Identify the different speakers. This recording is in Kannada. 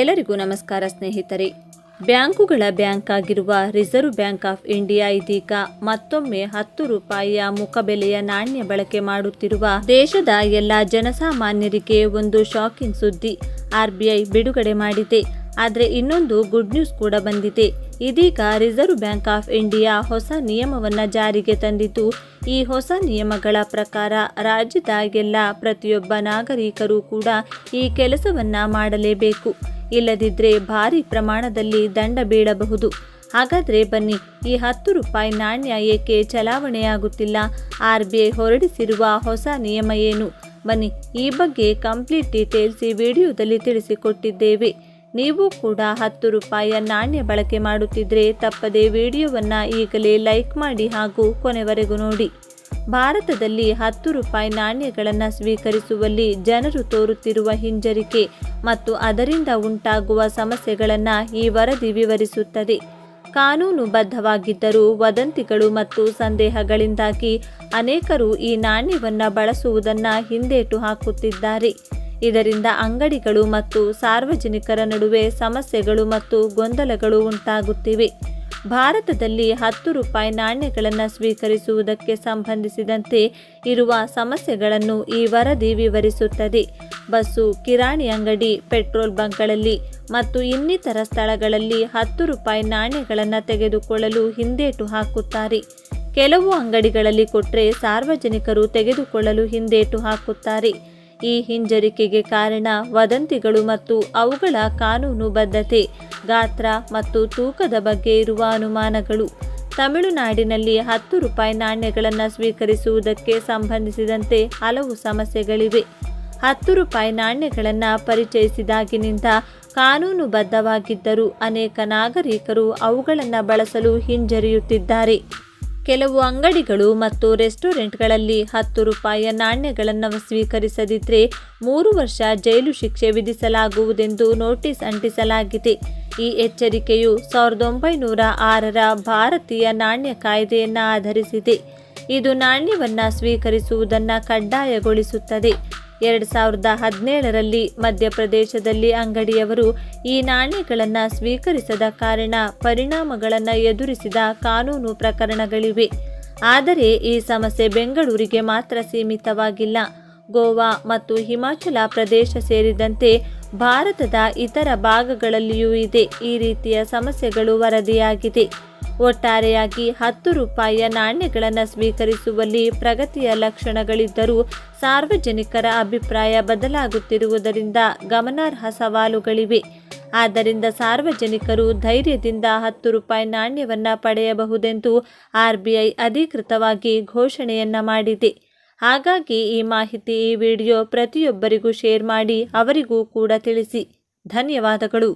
Speaker 1: ಎಲ್ಲರಿಗೂ ನಮಸ್ಕಾರ ಸ್ನೇಹಿತರೆ. ಬ್ಯಾಂಕುಗಳ ಬ್ಯಾಂಕ್ ಆಗಿರುವ ರಿಸರ್ವ್ ಬ್ಯಾಂಕ್ ಆಫ್ ಇಂಡಿಯಾ ಇದೀಗ ಮತ್ತೊಮ್ಮೆ ಹತ್ತು ರೂಪಾಯಿಯ ಮುಖಬೆಲೆಯ ನಾಣ್ಯ ಬಳಕೆ ಮಾಡುತ್ತಿರುವ ದೇಶದ ಎಲ್ಲ ಜನಸಾಮಾನ್ಯರಿಗೆ ಒಂದು ಶಾಕಿಂಗ್ ಸುದ್ದಿ ಆರ್ಬಿಐ ಬಿಡುಗಡೆ ಮಾಡಿದೆ. ಆದರೆ ಇನ್ನೊಂದು ಗುಡ್ ನ್ಯೂಸ್ ಕೂಡ ಬಂದಿದೆ. ಇದೀಗ ರಿಸರ್ವ್ ಬ್ಯಾಂಕ್ ಆಫ್ ಇಂಡಿಯಾ ಹೊಸ ನಿಯಮವನ್ನು ಜಾರಿಗೆ ತಂದಿದ್ದು, ಈ ಹೊಸ ನಿಯಮಗಳ ಪ್ರಕಾರ ರಾಜ್ಯದ ಎಲ್ಲ ಪ್ರತಿಯೊಬ್ಬ ನಾಗರಿಕರು ಕೂಡ ಈ ಕೆಲಸವನ್ನು ಮಾಡಲೇಬೇಕು. ಇಲ್ಲದಿದ್ದರೆ ಭಾರಿ ಪ್ರಮಾಣದಲ್ಲಿ ದಂಡ ಬೀಳಬಹುದು. ಹಾಗಾದ್ರೆ ಬನ್ನಿ, ಈ ಹತ್ತು ರೂಪಾಯಿ ನಾಣ್ಯ ಏಕೆ ಚಲಾವಣೆಯಾಗುತ್ತಿಲ್ಲ? ಆರ್ ಬಿ ಐ ಹೊರಡಿಸಿರುವ ಹೊಸ ನಿಯಮ ಏನು? ಬನ್ನಿ, ಈ ಬಗ್ಗೆ ಕಂಪ್ಲೀಟ್ ಡೀಟೇಲ್ಸ್ ಈ ವಿಡಿಯೋದಲ್ಲಿ ತಿಳಿಸಿಕೊಟ್ಟಿದ್ದೇವೆ. ನೀವು ಕೂಡ ಹತ್ತು ರೂಪಾಯಿಯ ನಾಣ್ಯ ಬಳಕೆ ಮಾಡುತ್ತಿದ್ದರೆ ತಪ್ಪದೆ ವಿಡಿಯೋವನ್ನು ಈಗಲೇ ಲೈಕ್ ಮಾಡಿ ಹಾಗೂ ಕೊನೆವರೆಗೂ ನೋಡಿ. ಭಾರತದಲ್ಲಿ ಹತ್ತು ರೂಪಾಯಿ ನಾಣ್ಯಗಳನ್ನು ಸ್ವೀಕರಿಸುವಲ್ಲಿ ಜನರು ತೋರುತ್ತಿರುವ ಹಿಂಜರಿಕೆ ಮತ್ತು ಅದರಿಂದ ಉಂಟಾಗುವ ಸಮಸ್ಯೆಗಳನ್ನು ಈ ವರದಿ ವಿವರಿಸುತ್ತದೆ. ಕಾನೂನುಬದ್ಧವಾಗಿದ್ದರೂ ವದಂತಿಗಳು ಮತ್ತು ಸಂದೇಹಗಳಿಂದಾಗಿ ಅನೇಕರು ಈ ನಾಣ್ಯವನ್ನು ಬಳಸುವುದನ್ನು ಹಿಂದೇಟು ಹಾಕುತ್ತಿದ್ದಾರೆ. ಇದರಿಂದ ಅಂಗಡಿಗಳು ಮತ್ತು ಸಾರ್ವಜನಿಕರ ನಡುವೆ ಸಮಸ್ಯೆಗಳು ಮತ್ತು ಗೊಂದಲಗಳು ಉಂಟಾಗುತ್ತಿವೆ. ಭಾರತದಲ್ಲಿ ಹತ್ತು ರೂಪಾಯಿ ನಾಣ್ಯಗಳನ್ನು ಸ್ವೀಕರಿಸುವುದಕ್ಕೆ ಸಂಬಂಧಿಸಿದಂತೆ ಇರುವ ಸಮಸ್ಯೆಗಳನ್ನು ಈ ವರದಿ ವಿವರಿಸುತ್ತದೆ. ಬಸ್ಸು, ಕಿರಾಣಿ ಅಂಗಡಿ, ಪೆಟ್ರೋಲ್ ಬಂಕ್ಗಳಲ್ಲಿ ಮತ್ತು ಇನ್ನಿತರ ಸ್ಥಳಗಳಲ್ಲಿ ಹತ್ತು ರೂಪಾಯಿ ನಾಣ್ಯಗಳನ್ನು ತೆಗೆದುಕೊಳ್ಳಲು ಹಿಂದೇಟು ಹಾಕುತ್ತಾರೆ. ಕೆಲವು ಅಂಗಡಿಗಳಲ್ಲಿ ಕೊಟ್ಟರೆ ಸಾರ್ವಜನಿಕರು ತೆಗೆದುಕೊಳ್ಳಲು ಹಿಂದೇಟು ಹಾಕುತ್ತಾರೆ. ಈ ಹಿಂಜರಿಕೆಗೆ ಕಾರಣ ವದಂತಿಗಳು ಮತ್ತು ಅವುಗಳ ಕಾನೂನುಬದ್ಧತೆ ಗಾತ್ರ ಮತ್ತು ತೂಕದ ಬಗ್ಗೆ ಇರುವ ಅನುಮಾನಗಳು. ತಮಿಳುನಾಡಿನಲ್ಲಿ ಹತ್ತು ರೂಪಾಯಿ ನಾಣ್ಯಗಳನ್ನು ಸ್ವೀಕರಿಸುವುದಕ್ಕೆ ಸಂಬಂಧಿಸಿದಂತೆ ಹಲವು ಸಮಸ್ಯೆಗಳಿವೆ. ಹತ್ತು ರೂಪಾಯಿ ನಾಣ್ಯಗಳನ್ನು ಪರಿಚಯಿಸಿದಾಗಿನಿಂದ ಕಾನೂನುಬದ್ಧವಾಗಿದ್ದರೂ ಅನೇಕ ನಾಗರಿಕರು ಅವುಗಳನ್ನು ಬಳಸಲು ಹಿಂಜರಿಯುತ್ತಿದ್ದಾರೆ. ಕೆಲವು ಅಂಗಡಿಗಳು ಮತ್ತು ರೆಸ್ಟೋರೆಂಟ್ಗಳಲ್ಲಿ ಹತ್ತು ರೂಪಾಯಿಯ ನಾಣ್ಯಗಳನ್ನು ಸ್ವೀಕರಿಸದಿದ್ದರೆ ಮೂರು ವರ್ಷ ಜೈಲು ಶಿಕ್ಷೆ ವಿಧಿಸಲಾಗುವುದೆಂದು ನೋಟಿಸ್ ಅಂಟಿಸಲಾಗಿದೆ. ಈ ಎಚ್ಚರಿಕೆಯು ಸಾವಿರದ ಒಂಬೈನೂರ ಆರರ ಭಾರತೀಯ ನಾಣ್ಯ ಕಾಯ್ದೆಯನ್ನು ಆಧರಿಸಿದೆ. ಇದು ನಾಣ್ಯವನ್ನು ಸ್ವೀಕರಿಸುವುದನ್ನು ಕಡ್ಡಾಯಗೊಳಿಸುತ್ತದೆ. ಎರಡು ಸಾವಿರದ ಹದಿನೇಳರಲ್ಲಿ ಮಧ್ಯಪ್ರದೇಶದಲ್ಲಿ ಅಂಗಡಿಯವರು ಈ ನಾಣ್ಯಗಳನ್ನು ಸ್ವೀಕರಿಸದ ಕಾರಣ ಪರಿಣಾಮಗಳನ್ನು ಎದುರಿಸಿದ ಕಾನೂನು ಪ್ರಕರಣಗಳಿವೆ. ಆದರೆ ಈ ಸಮಸ್ಯೆ ಬೆಂಗಳೂರಿಗೆ ಮಾತ್ರ ಸೀಮಿತವಾಗಿಲ್ಲ. ಗೋವಾ ಮತ್ತು ಹಿಮಾಚಲ ಪ್ರದೇಶ ಸೇರಿದಂತೆ ಭಾರತದ ಇತರ ಭಾಗಗಳಲ್ಲಿಯೂ ಇದೆ. ಈ ರೀತಿಯ ಸಮಸ್ಯೆಗಳು ವರದಿಯಾಗಿದೆ. ಒಟ್ಟಾರೆಯಾಗಿ ಹತ್ತು ರೂಪಾಯಿಯ ನಾಣ್ಯಗಳನ್ನು ಸ್ವೀಕರಿಸುವಲ್ಲಿ ಪ್ರಗತಿಯ ಲಕ್ಷಣಗಳಿದ್ದರೂ ಸಾರ್ವಜನಿಕರ ಅಭಿಪ್ರಾಯ ಬದಲಾಗುತ್ತಿರುವುದರಿಂದ ಗಮನಾರ್ಹ ಸವಾಲುಗಳಿವೆ. ಆದ್ದರಿಂದ ಸಾರ್ವಜನಿಕರು ಧೈರ್ಯದಿಂದ ಹತ್ತು ರೂಪಾಯಿ ನಾಣ್ಯವನ್ನು ಪಡೆಯಬಹುದೆಂದು ಆರ್ಬಿಐ ಅಧಿಕೃತವಾಗಿ ಘೋಷಣೆಯನ್ನ ಮಾಡಿದೆ. ಹಾಗಾಗಿ ಈ ಮಾಹಿತಿ ಈ ವಿಡಿಯೋ ಪ್ರತಿಯೊಬ್ಬರಿಗೂ ಶೇರ್ ಮಾಡಿ ಅವರಿಗೂ ಕೂಡ ತಿಳಿಸಿ. ಧನ್ಯವಾದಗಳು.